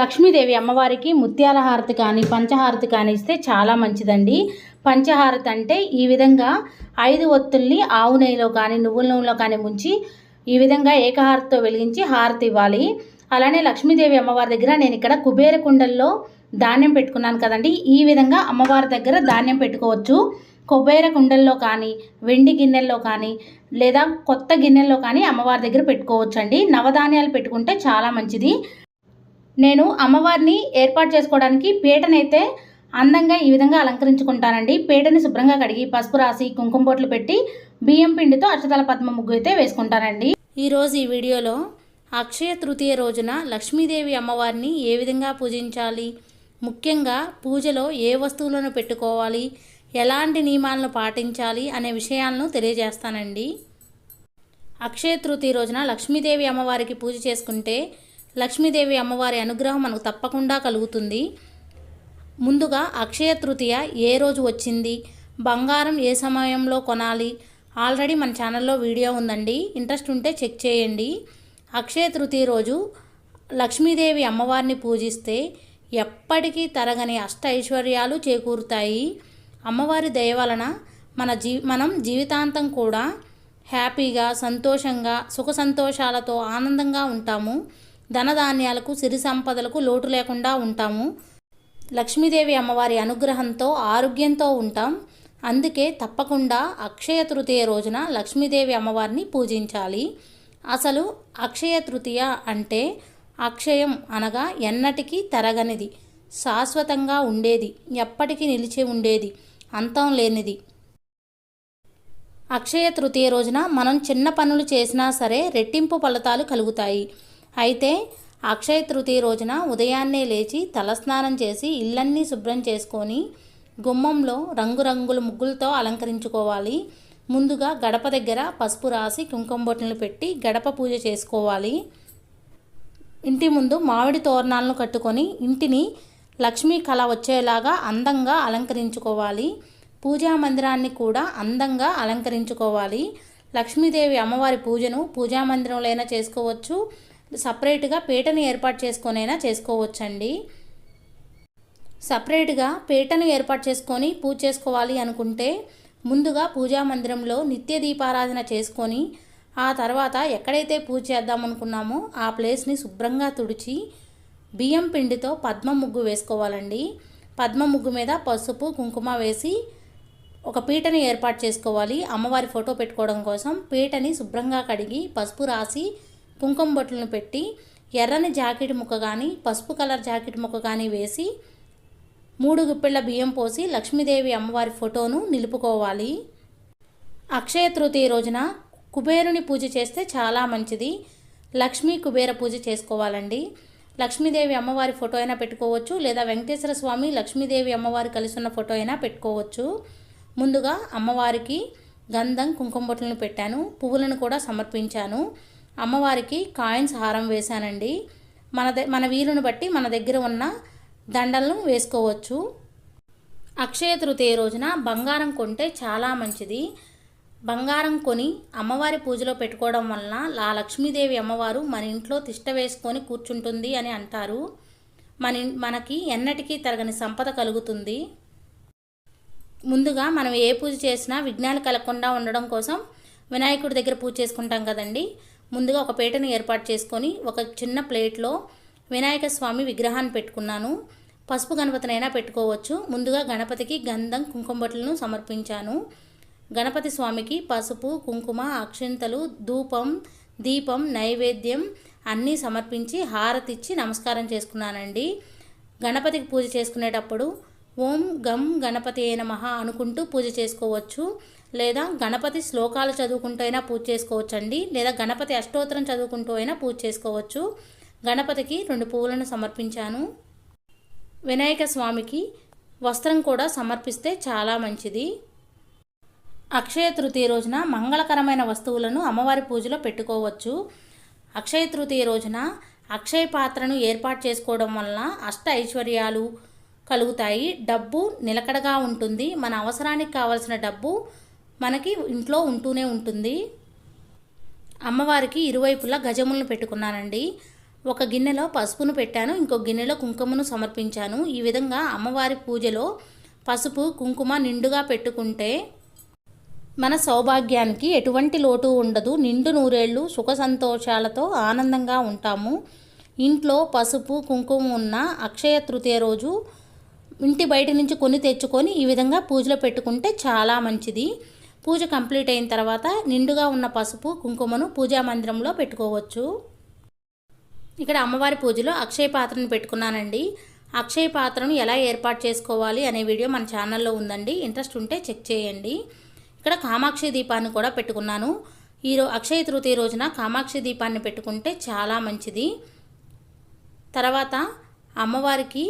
లక్ష్మీదేవి అమ్మవారికి ముత్యాల హారతి కానీ పంచహారతి కానీ ఇస్తే చాలా మంచిదండి. పంచహారతి అంటే ఈ విధంగా ఐదు ఒత్తుల్ని ఆవు నెయ్యిలో కానీ నువ్వుల నూనెలో కానీ ముంచి ఈ విధంగా ఏకహారతితో వెలిగించి హారతి ఇవ్వాలి. అలానే లక్ష్మీదేవి అమ్మవారి దగ్గర నేను ఇక్కడ కుబేర కుండల్లో ధాన్యం పెట్టుకున్నాను కదండి. ఈ విధంగా అమ్మవారి దగ్గర ధాన్యం పెట్టుకోవచ్చు. కొబ్బేర కుండల్లో కానీ వెండి గిన్నెల్లో కానీ లేదా కొత్త గిన్నెల్లో కానీ అమ్మవారి దగ్గర పెట్టుకోవచ్చు అండి నవధాన్యాలు పెట్టుకుంటే చాలా మంచిది. నేను అమ్మవారిని ఏర్పాటు చేసుకోవడానికి పీటనైతే అందంగా ఈ విధంగా అలంకరించుకుంటానండి. పీటని శుభ్రంగా కడిగి పసుపు రాసి కుంకుమ బొట్లు పెట్టి బియ్యం పిండితో అక్షతల పద్మ ముగ్గు అయితే వేసుకుంటానండి. ఈరోజు ఈ వీడియోలో అక్షయ తృతీయ రోజున లక్ష్మీదేవి అమ్మవారిని ఏ విధంగా పూజించాలి? ముఖ్యంగా పూజలో ఏ వస్తువులను పెట్టుకోవాలి? ఎలాంటి నియమాలను పాటించాలి అనే విషయాలను తెలియజేస్తానండి. అక్షయ తృతీయ రోజున లక్ష్మీదేవి అమ్మవారికి పూజ చేసుకుంటే లక్ష్మీదేవి అమ్మవారి అనుగ్రహం మనకు తప్పకుండా కలుగుతుంది. ముందుగా అక్షయ తృతీయ ఏ రోజు వచ్చింది? బంగారం ఏ సమయంలో కొనాలి? ఆల్రెడీ మన ఛానల్లో వీడియో ఉందండి. ఇంట్రెస్ట్ ఉంటే చెక్ చేయండి. అక్షయ తృతీయ రోజు లక్ష్మీదేవి అమ్మవారిని పూజిస్తే ఎప్పటికీ తరగని అష్ట ఐశ్వర్యాలు చేకూరుతాయి. అమ్మవారి దయ వలన మన జీ మనం జీవితాంతం కూడా హ్యాపీగా సంతోషంగా సుఖ సంతోషాలతో ఆనందంగా ఉంటాము. ధనధాన్యాలకు సిరి సంపదలకు లోటు లేకుండా ఉంటాము. లక్ష్మీదేవి అమ్మవారి అనుగ్రహంతో ఆరోగ్యంతో ఉంటాం. అందుకే తప్పకుండా అక్షయ తృతీయ రోజున లక్ష్మీదేవి అమ్మవారిని పూజించాలి. అసలు అక్షయ తృతీయ అంటే అక్షయం అనగా ఎన్నటికీ తరగనిది శాశ్వతంగా ఉండేది ఎప్పటికీ నిలిచి ఉండేది అంతం లేనిది. అక్షయ తృతీయ రోజున మనం చిన్న పనులు చేసినా సరే రెట్టింపు ఫలితాలు కలుగుతాయి. అయితే అక్షయ తృతీయ రోజున ఉదయాన్నే లేచి తలస్నానం చేసి ఇల్లన్నీ శుభ్రం చేసుకొని గుమ్మంలో రంగురంగుల ముగ్గులతో అలంకరించుకోవాలి. ముందుగా గడప దగ్గర పసుపు రాసి కుంకుమ బొట్టలు పెట్టి గడప పూజ చేసుకోవాలి. ఇంటి ముందు మామిడి తోరణాలను కట్టుకొని ఇంటిని లక్ష్మీ కళ వచ్చేలాగా అందంగా అలంకరించుకోవాలి. పూజా మందిరాన్ని కూడా అందంగా అలంకరించుకోవాలి. లక్ష్మీదేవి అమ్మవారి పూజను పూజా మందిరంలో చేసుకోవచ్చు. సపరేట్గా పీటని ఏర్పాటు చేసుకొనైనా చేసుకోవచ్చండి. సపరేట్గా పీటను ఏర్పాటు చేసుకొని పూజ చేసుకోవాలి అనుకుంటే ముందుగా పూజా మందిరంలో నిత్య దీపారాధన చేసుకొని ఆ తర్వాత ఎక్కడైతే పూజ చేద్దాం అనుకున్నామో ఆ ప్లేస్ని శుభ్రంగా తుడిచి బియ్యం పిండితో పద్మ ముగ్గు వేసుకోవాలండి. పద్మ ముగ్గు మీద పసుపు కుంకుమ వేసి ఒక పీటని ఏర్పాటు చేసుకోవాలి. అమ్మవారి ఫోటో పెట్టుకోవడం కోసం పీటని శుభ్రంగా కడిగి పసుపు రాసి కుంకుమ బొట్లను పెట్టి ఎర్రని జాకెట్ ముక్క కానీ పసుపు కలర్ జాకెట్ ముక్క కానీ వేసి మూడు గుప్పిళ్ళ బియ్యం పోసి లక్ష్మీదేవి అమ్మవారి ఫోటోను నిలుపుకోవాలి. అక్షయ తృతీయ రోజున కుబేరుని పూజ చేస్తే చాలా మంచిది. లక్ష్మీ కుబేర పూజ చేసుకోవాలండి. లక్ష్మీదేవి అమ్మవారి ఫోటో అయినా పెట్టుకోవచ్చు లేదా వెంకటేశ్వర స్వామి లక్ష్మీదేవి అమ్మవారి కలిసి ఉన్న ఫోటో అయినా పెట్టుకోవచ్చు. ముందుగా అమ్మవారికి గంధం కుంకుమ బొట్లను పెట్టాను పువ్వులను కూడా సమర్పించాను. అమ్మవారికి కాయిన్స్ హారం వేశానండి. మన మన వీలును బట్టి మన దగ్గర ఉన్న దండలను వేసుకోవచ్చు. అక్షయ తృతీయ రోజున బంగారం కొంటే చాలా మంచిది. బంగారం కొని అమ్మవారి పూజలో పెట్టుకోవడం వలన లా లక్ష్మీదేవి అమ్మవారు మన ఇంట్లో తిష్ట వేసుకొని కూర్చుంటుంది అని అంటారు. మన మనకి ఎన్నటికీ తరగని సంపద కలుగుతుంది. ముందుగా మనం ఏ పూజ చేసినా విఘ్నాలు కలగకుండా ఉండడం కోసం వినాయకుడి దగ్గర పూజ చేసుకుంటాం కదండి. ముందుగా ఒక పీటను ఏర్పాటు చేసుకొని ఒక చిన్న ప్లేట్లో వినాయక స్వామి విగ్రహాన్ని పెట్టుకున్నాను. పసుపు గణపతినైనా పెట్టుకోవచ్చు. ముందుగా గణపతికి గంధం కుంకుమ బొట్లను సమర్పించాను. గణపతి స్వామికి పసుపు కుంకుమ అక్షింతలు ధూపం దీపం నైవేద్యం అన్నీ సమర్పించి హారతిచ్చి నమస్కారం చేసుకున్నానండి. గణపతికి పూజ చేసుకునేటప్పుడు ఓం గం గణపతి అయిన మహా అనుకుంటూ పూజ చేసుకోవచ్చు. లేదా గణపతి శ్లోకాలు చదువుకుంటూ అయినా పూజ చేసుకోవచ్చు అండి లేదా గణపతి అష్టోత్తరం చదువుకుంటూ అయినా పూజ చేసుకోవచ్చు. గణపతికి రెండు పువ్వులను సమర్పించాను. వినాయక స్వామికి వస్త్రం కూడా సమర్పిస్తే చాలా మంచిది. అక్షయ తృతీయ రోజున మంగళకరమైన వస్తువులను అమ్మవారి పూజలో పెట్టుకోవచ్చు. అక్షయ తృతీయ రోజున అక్షయ పాత్రను ఏర్పాటు చేసుకోవడం వలన అష్ట ఐశ్వర్యాలు కలుగుతాయి. డబ్బు నిలకడగా ఉంటుంది. మన అవసరానికి కావలసిన డబ్బు మనకి ఇంట్లో ఉంటూనే ఉంటుంది. అమ్మవారికి ఇరువైపులా గజములను పెట్టుకున్నానండి. ఒక గిన్నెలో పసుపును పెట్టాను ఇంకో గిన్నెలో కుంకుమను సమర్పించాను. ఈ విధంగా అమ్మవారి పూజలో పసుపు కుంకుమ నిండుగా పెట్టుకుంటే మన సౌభాగ్యానికి ఎటువంటి లోటు ఉండదు. నిండు నూరేళ్ళు సుఖ సంతోషాలతో ఆనందంగా ఉంటాము. ఇంట్లో పసుపు కుంకుమ ఉన్న అక్షయ తృతీయ రోజు ఇంటి బయట నుంచి కొని తెచ్చుకొని ఈ విధంగా పూజలో పెట్టుకుంటే చాలా మంచిది. పూజ కంప్లీట్ అయిన తర్వాత నిండుగా ఉన్న పసుపు కుంకుమను పూజా మందిరంలో పెట్టుకోవచ్చు. ఇక్కడ అమ్మవారి పూజలో అక్షయ పాత్రను పెట్టుకున్నానండి. అక్షయ పాత్రను ఎలా ఏర్పాటు చేసుకోవాలి అనే వీడియో మన ఛానల్లో ఉందండి. ఇంట్రెస్ట్ ఉంటే చెక్ చేయండి. ఇక్కడ కామాక్షి దీపాన్ని కూడా పెట్టుకున్నాను. ఈరో అక్షయ తృతీయ రోజున కామాక్షి దీపాన్ని పెట్టుకుంటే చాలా మంచిది. తర్వాత అమ్మవారికి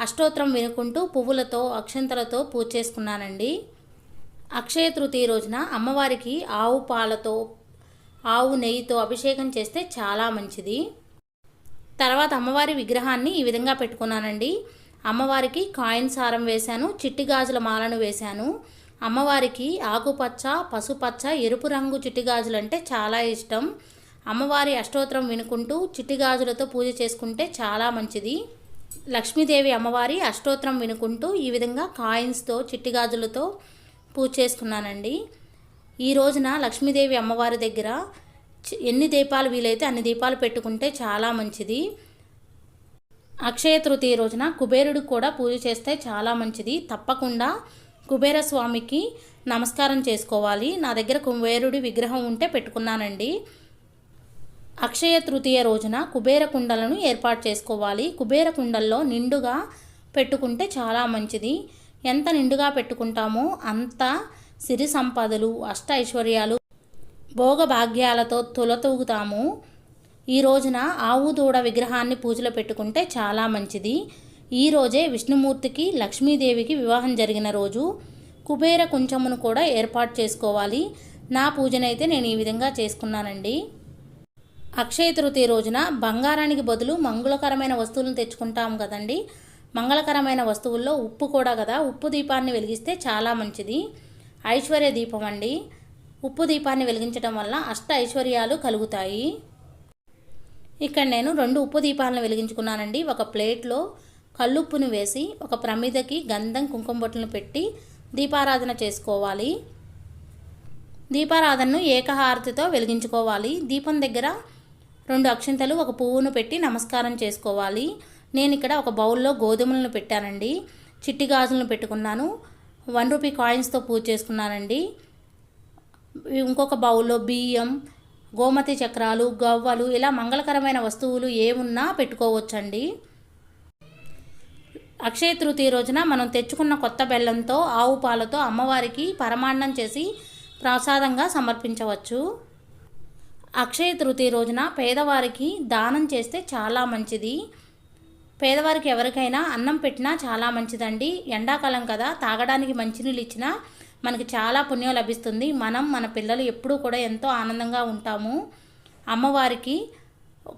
అష్టోత్తరం వినుకుంటూ పువ్వులతో అక్షంతలతో పూజ చేసుకున్నానండి. అక్షయ తృతీయ రోజున అమ్మవారికి ఆవు పాలతో ఆవు నెయ్యితో అభిషేకం చేస్తే చాలా మంచిది. తర్వాత అమ్మవారి విగ్రహాన్ని ఈ విధంగా పెట్టుకున్నానండి. అమ్మవారికి కాయిన్ సారం వేశాను చిట్టి గాజుల మాలను వేశాను. అమ్మవారికి ఆకుపచ్చ పసుపచ్చ ఎరుపు రంగు చిట్టి గాజులు అంటే చాలా ఇష్టం. అమ్మవారి అష్టోత్తరం వినుకుంటూ చిట్టి గాజులతో పూజ చేసుకుంటే చాలా మంచిది. లక్ష్మీదేవి అమ్మవారి అష్టోత్తరం వినుకుంటూ ఈ విధంగా కాయిన్స్తో చిట్టి గాజులతో పూజ చేసుకున్నానండి. ఈ రోజున లక్ష్మీదేవి అమ్మవారి దగ్గర ఎన్ని దీపాలు వీలైతే అన్ని దీపాలు పెట్టుకుంటే చాలా మంచిది. అక్షయ తృతీయ రోజున కుబేరుడికి కూడా పూజ చేస్తే చాలా మంచిది. తప్పకుండా కుబేర స్వామికి నమస్కారం చేసుకోవాలి. నా దగ్గర కుబేరుడి విగ్రహం ఉంటే పెట్టుకున్నానండి. అక్షయ తృతీయ రోజున కుబేర కుండలను ఏర్పాటు చేసుకోవాలి. కుబేర కుండల్లో నిండుగా పెట్టుకుంటే చాలా మంచిది. ఎంత నిండుగా పెట్టుకుంటామో అంత సిరి సంపదలు అష్ట ఐశ్వర్యాలు భోగభాగ్యాలతో తులతూగుతాము. ఈ రోజున ఆవు దూడ విగ్రహాన్ని పూజలో పెట్టుకుంటే చాలా మంచిది. ఈ రోజే విష్ణుమూర్తికి లక్ష్మీదేవికి వివాహం జరిగిన రోజు. కుబేర కుంచమును కూడా ఏర్పాటు చేసుకోవాలి. నా పూజనైతే నేను ఈ విధంగా చేసుకున్నానండి. అక్షయ తృతీయ రోజున బంగారానికి బదులు మంగళకరమైన వస్తువులను తెచ్చుకుంటాం కదండి. మంగళకరమైన వస్తువుల్లో ఉప్పు కూడా కదా. ఉప్పు దీపాన్ని వెలిగిస్తే చాలా మంచిది. ఐశ్వర్య దీపం అండి. ఉప్పు దీపాన్ని వెలిగించడం వల్ల అష్ట ఐశ్వర్యాలు కలుగుతాయి. ఇక్కడ నేను రెండు ఉప్పు దీపాలను వెలిగించుకున్నానండి. ఒక ప్లేట్లో కల్లుప్పును వేసి ఒక ప్రమిదకి గంధం కుంకుమ బొట్టులను పెట్టి దీపారాధన చేసుకోవాలి. దీపారాధనను ఏకహారతితో వెలిగించుకోవాలి. దీపం దగ్గర రెండు అక్షింతలు ఒక పువ్వును పెట్టి నమస్కారం చేసుకోవాలి. నేను ఇక్కడ ఒక బౌల్లో గోధుమలను పెట్టానండి చిట్టి గాజులను పెట్టుకున్నాను వన్ రూపీ కాయిన్స్తో పూజ చేసుకున్నానండి. ఇంకొక బౌల్లో బియ్యం గోమతి చక్రాలు గవ్వలు ఇలా మంగళకరమైన వస్తువులు ఏమున్నా పెట్టుకోవచ్చండి. అక్షయ తృతీయ రోజున మనం తెచ్చుకున్న కొత్త బెల్లంతో ఆవు పాలతో అమ్మవారికి పరమాన్నం చేసి ప్రసాదంగా సమర్పించవచ్చు. అక్షయ తృతీయ రోజున పేదవారికి దానం చేస్తే చాలా మంచిది. పేదవారికి ఎవరికైనా అన్నం పెట్టినా చాలా మంచిదండి. ఎండాకాలం కదా తాగడానికి మంచినీళ్ళు ఇచ్చినా మనకి చాలా పుణ్యం లభిస్తుంది. మనం మన పిల్లలు ఎప్పుడూ కూడా ఎంతో ఆనందంగా ఉంటాము. అమ్మవారికి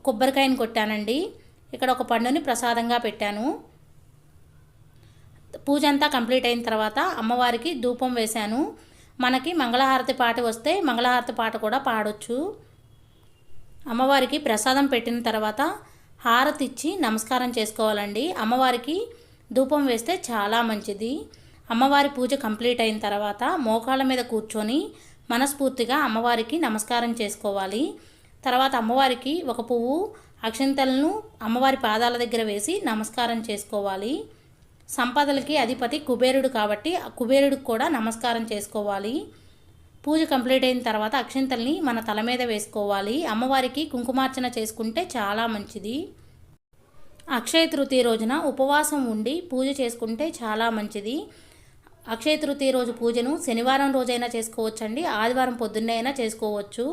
కొబ్బరికాయని కొట్టానండి. ఇక్కడ ఒక పండుని ప్రసాదంగా పెట్టాను. పూజ అంతా కంప్లీట్ అయిన తర్వాత అమ్మవారికి ధూపం వేశాను. మనకి మంగళహారతి పాట వస్తే మంగళహారతి పాట కూడా పాడొచ్చు. అమ్మవారికి ప్రసాదం పెట్టిన తర్వాత హారతి ఇచ్చి నమస్కారం చేసుకోవాలండి. అమ్మవారికి ధూపం వేస్తే చాలా మంచిది. అమ్మవారి పూజ కంప్లీట్ అయిన తర్వాత మోకాళ్ళ మీద కూర్చొని మనస్ఫూర్తిగా అమ్మవారికి నమస్కారం చేసుకోవాలి. తర్వాత అమ్మవారికి ఒక పువ్వు అక్షంతలను అమ్మవారి పాదాల దగ్గర వేసి నమస్కారం చేసుకోవాలి. సంపదలకి అధిపతి కుబేరుడు కాబట్టి కుబేరుడికి కూడా నమస్కారం చేసుకోవాలి. పూజ కంప్లీట్ అయిన తర్వాత అక్షింతల్ని మన తల మీద వేసుకోవాలి. అమ్మవారికి కుంకుమార్చన చేసుకుంటే చాలా మంచిది. అక్షయ తృతీయ రోజున ఉపవాసం ఉండి పూజ చేసుకుంటే చాలా మంచిది. అక్షయ తృతీయ రోజు పూజను శనివారం రోజైనా చేసుకోవచ్చండి. ఆదివారం పొద్దున్నే అయినా చేసుకోవచ్చు.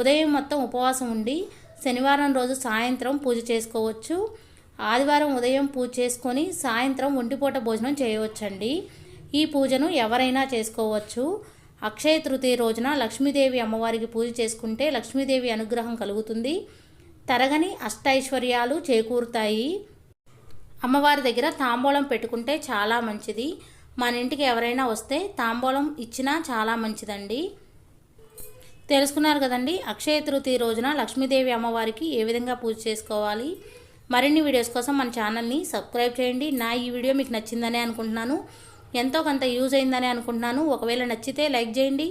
ఉదయం మొత్తం ఉపవాసం ఉండి శనివారం రోజు సాయంత్రం పూజ చేసుకోవచ్చు. ఆదివారం ఉదయం పూజ చేసుకొని సాయంత్రం ఒంటిపూట భోజనం చేయవచ్చండి. ఈ పూజను ఎవరైనా చేసుకోవచ్చు. అక్షయ తృతీయ రోజున లక్ష్మీదేవి అమ్మవారికి పూజ చేసుకుంటే లక్ష్మీదేవి అనుగ్రహం కలుగుతుంది. తరగని అష్టైశ్వర్యాలు చేకూరుతాయి. అమ్మవారి దగ్గర తాంబూలం పెట్టుకుంటే చాలా మంచిది. మన ఇంటికి ఎవరైనా వస్తే తాంబూలం ఇచ్చినా చాలా మంచిదండి. తెలుసుకున్నారు కదండి అక్షయ తృతీయ రోజున లక్ష్మీదేవి అమ్మవారికి ఏ విధంగా పూజ చేసుకోవాలి? మరిన్ని వీడియోస్ కోసం మన ఛానల్ని సబ్స్క్రైబ్ చేయండి. నా ఈ వీడియో మీకు నచ్చిందనే అనుకుంటున్నాను. ఎంతో కొంత యూజ్ అయిందని అనుకుంటున్నాను. ఒకవేళ నచ్చితే లైక్ చేయండి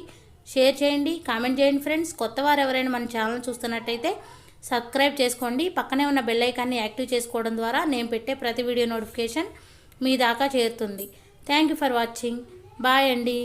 షేర్ చేయండి కామెంట్ చేయండి ఫ్రెండ్స్. కొత్త వారు ఎవరైనా మన ఛానల్ చూస్తున్నట్టయితే సబ్స్క్రైబ్ చేసుకోండి. పక్కనే ఉన్న బెల్ ఐకాన్ని యాక్టివ్ చేసుకోవడం ద్వారా నేను పెట్టే ప్రతి వీడియో నోటిఫికేషన్ మీ దాకా చేరుతుంది. Thank you for watching. Bye అండి.